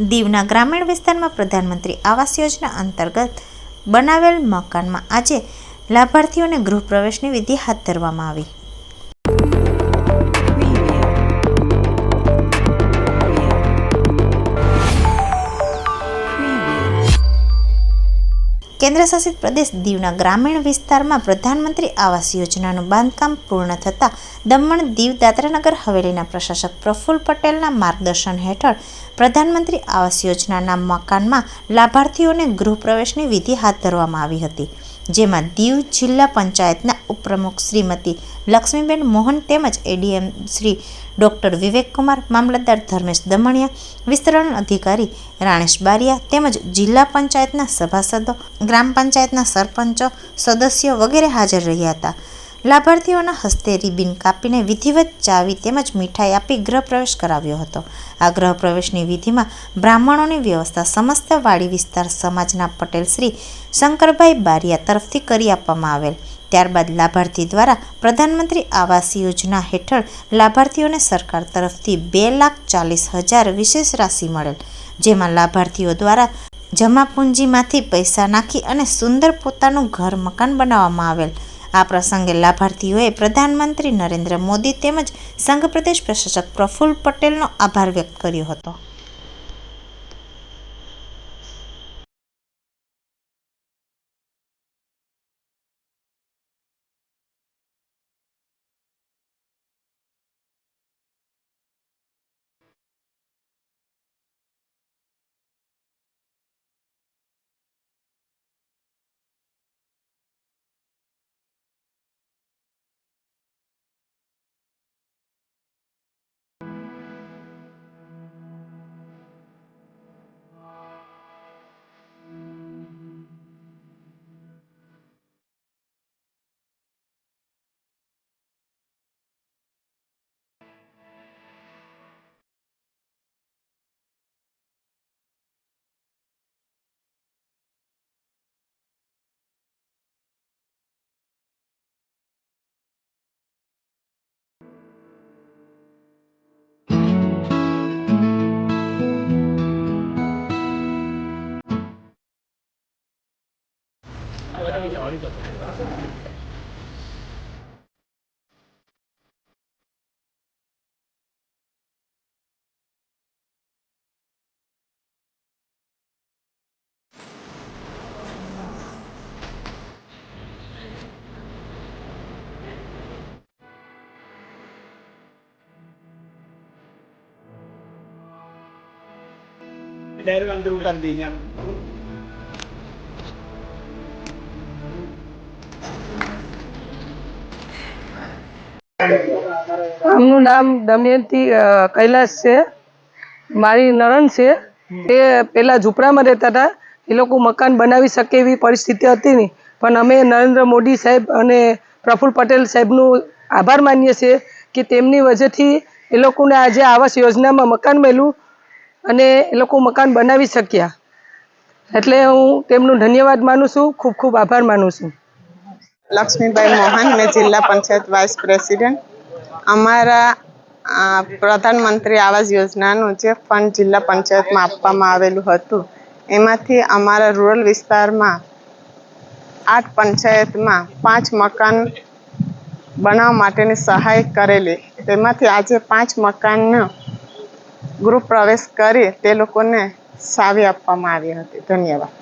દીવના ગ્રામીણ વિસ્તારમાં પ્રધાનમંત્રી આવાસ યોજના અંતર્ગત બનાવેલ મકાનમાં આજે લાભાર્થીઓને ગૃહપ્રવેશની વિધિ હાથ ધરવામાં આવી. કેન્દ્રશાસિત પ્રદેશ દીવના ગ્રામીણ વિસ્તારમાં પ્રધાનમંત્રી આવાસ યોજનાનું બાંધકામ પૂર્ણ થતાં દમણ દીવ દાદરાનગર હવેલીના પ્રશાસક પ્રફુલ્લ પટેલના માર્ગદર્શન હેઠળ પ્રધાનમંત્રી આવાસ યોજનાના મકાનમાં લાભાર્થીઓને ગૃહપ્રવેશની વિધિ હાથ ધરવામાં આવી હતી. જેમાં દીવ જિલ્લા પંચાયતના ઉપપ્રમુખ શ્રીમતી લક્ષ્મીબેન મોહન તેમજ એડીએમ શ્રી ડોક્ટર વિવેકકુમાર, મામલતદાર ધર્મેશ દમણિયા, વિસ્તરણ અધિકારી રાણેશ બારિયા તેમજ જિલ્લા પંચાયતના સભાસદો, ગ્રામ પંચાયતના સરપંચો, સદસ્યો વગેરે હાજર રહ્યા હતા. લાભાર્થીઓના હસ્તે રિબિન કાપીને વિધિવત ચાવી તેમજ મીઠાઈ આપી ગૃહપ્રવેશ કરાવ્યો હતો. આ ગૃહપ્રવેશની વિધિમાં બ્રાહ્મણોની વ્યવસ્થા સમસ્ત વાડી વિસ્તાર સમાજના પટેલ શ્રી શંકરભાઈ બારિયા તરફથી કરી આપવામાં આવેલ. ત્યારબાદ લાભાર્થી દ્વારા પ્રધાનમંત્રી આવાસ યોજના હેઠળ લાભાર્થીઓને સરકાર તરફથી બે લાખ ચાલીસ હજાર વિશેષ રાશિ મળેલ. જેમાં લાભાર્થીઓ દ્વારા જમા પૂંજીમાંથી પૈસા નાખી અને સુંદર પોતાનું ઘર મકાન બનાવવામાં આવેલ. આ પ્રસંગે લાભાર્થીઓએ પ્રધાનમંત્રી નરેન્દ્ર મોદી તેમજ સંઘ પ્રદેશ પ્રશાસક પ્રફુલ્લ પટેલનો આભાર વ્યક્ત કર્યો હતો. എല്ലാവരും കണ്ടു കണ്ടി ഞാൻ આમનું નામ દમયંતી કૈલાસ છે મારી નણંદ છે તે પેલા ઝૂંપડામાં રહેતા હતા એ લોકો મકાન બનાવી શકે એવી પરિસ્થિતિ હતી નહીં પણ અમે નરેન્દ્ર મોદી સાહેબ અને પ્રફુલ્લ પટેલ સાહેબનું આભાર માનીએ છીએ કે તેમની વજહથી એ લોકોને આજે આવાસ યોજનામાં મકાન મળ્યું અને એ લોકો મકાન બનાવી શક્યા. એટલે હું તેમનું ધન્યવાદ માનું છું, ખૂબ ખૂબ આભાર માનું છું. લક્ષ્મીભાઈ મોહન, મેં જિલ્લા પંચાયત વાઇસ પ્રેસિડેન્ટ. અમારા પ્રધાનમંત્રી આવાસ યોજનાનું જે ફંડ જિલ્લા પંચાયતમાં આપવામાં આવેલું હતું, એમાંથી અમારા રૂરલ વિસ્તારમાં આઠ પંચાયતમાં પાંચ મકાન બનાવવા માટેની સહાય કરેલી. તેમાંથી આજે પાંચ મકાનનો ગૃહ પ્રવેશ કરી તે લોકોને સાવી આપવામાં આવી હતી. ધન્યવાદ.